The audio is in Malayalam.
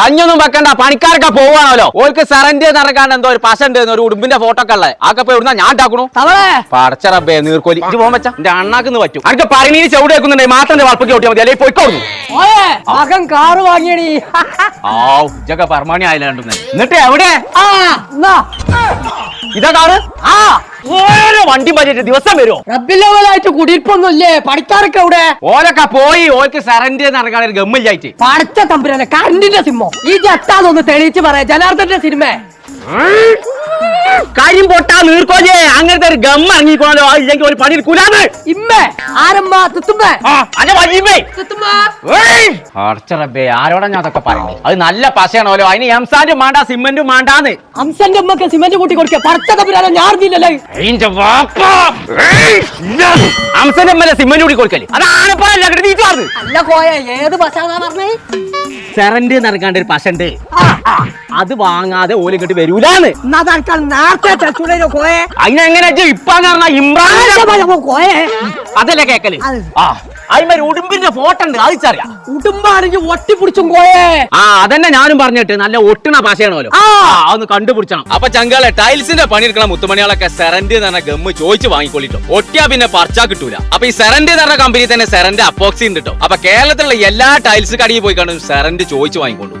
കഞ്ഞൊന്നും വെക്കണ്ട പണിക്കാരൊക്കെ പോവാണല്ലോ ഓൾക്ക് സെറന്റ് നടക്കാണ്ട് എന്തോ ഒരു പശ ഉണ്ട് ഒരു ഉടുമ്പിന്റെ ഫോട്ടോ ഒക്കെ ഉള്ളത്. ആക്കെ പോയി ഞാൻ ഉണ്ടാക്കണു പടച്ചറബേ നീർക്കോലി. ഇത് പോകാൻ വെച്ചാ. എന്റെ അണ്ണാക്കുന്ന് പറ്റും. അനക്ക് പറഞ്ഞീന് ചെവിടെ വെക്കുന്നുണ്ടെങ്കിൽ മാത്രം വളപ്പൊക്കെ ഓട്ടിയാൽ മതി. അല്ലെങ്കിൽ കാറ് വാങ്ങിയടി. ആ ഉച്ചക്ക ആയില്ലാണ്ടെന്ന് എന്നിട്ട് എവിടെ ഇതാ കാറ്? ആ. ഓരോ വണ്ടി പറ്റിട്ട് ദിവസം വരുമോ റബ്ബിലെവലായിട്ട് കുടിയിരിപ്പൊന്നുമില്ലേ? പഠിക്കാറൊക്കെ അവിടെ ഓരൊക്കെ പോയി ഓർക്ക് സെറന്റ് എന്ന് ഇറങ്ങാൻ ഗമ്മില്ലായിട്ട് പഠിച്ച തമ്പുരാനെ കറണ്ടിന്റെ സിമ്മോ? ഈ ജട്ടാന്നൊന്ന് തെളിയിച്ച് പറയാ. ജനാർദ്ദന്റെ സിനിമ. കാര്യം പൊട്ടാ നീർക്കോഞ്ഞേ. അങ്ങനത്തെ ഒരു ഗമ്മ ഇറങ്ങിക്കോളോ ഇല്ലെങ്കിൽ ഒരു പണി എടുക്കൂലാന്ന് ഇമ്മേ ആരമ്മ? തുത്തുമ്മേ! അടച്ചറബേ ആരോടാ ഞാൻ അതൊക്കെ പറയുന്നത് അത് നല്ല പശയാണല്ലോ. അതിന് എംസാന്റും മാണ്ടാ സിമന്റും മാണ്ടാന്ന്. അംസന്റെ ഉമ്മക്ക് സിമന്റ് കൂട്ടി കൊടുക്കുക ഞാർന്നില്ലല്ലേ അതിന്റെ വാപ്പ. അംസന്റെ അമ്മലെ സിമന്റ് കൂടി കൊടുക്കൽ അത് ആനപ്പാലല്ല അങ്ങോട്ട് നീച്ചാർന്ന് അല്ല കോയ ഏത് പശാന്നാ പറഞ്ഞേ? സെറന്റ് നടക്കാണ്ട് ഒരു പശണ്ട് ഉണ്ട്. ആ. അത് വാങ്ങാതെ ഓൽ ഇങ്ങോട്ട് വരൂലാന്ന്. അതിനെങ്ങനെ ഇപ്പാന്ന് പറഞ്ഞ ഇമ്രാൻ കോയെ അതല്ലേ കേക്കൽ. ആ അതിന്മേൽ ഉടുമ്പിന്റെ ഫോട്ടോ ഉണ്ട് അതിച്ചറിയാം ഉടുമ്പാണെങ്കിൽ ഒട്ടിപ്പിടിച്ചും കോയേ ആ അതന്നെ ഞാനും പറഞ്ഞിട്ട് നല്ല ഒട്ടിണ പാശയാണല്ലോ ആ. ഒന്ന് കണ്ടുപിടിച്ചണം. അപ്പൊ ചങ്കാളെ ടൈൽസിന്റെ പണി പണിയെടുക്കണ മുത്തുമണികളൊക്കെ സെറന്റ് എന്ന് പറഞ്ഞ ഗമ്മ് ചോദിച്ചു വാങ്ങിക്കൊള്ളിട്ടോ. ഒട്ടിയാ പിന്നെ പറിച്ചാ കിട്ടൂല. അപ്പൊ ഈ സെറന്റ് എന്ന് പറഞ്ഞ കമ്പനി തന്നെ സെറന്റ് അപ്പോക്സി ഉണ്ട് കേട്ടോ അപ്പൊ കേരളത്തിലുള്ള എല്ലാ ടൈൽസ് കടയിൽ പോയി കാണും സെറന്റ് ചോദിച്ചു വാങ്ങിക്കൊള്ളു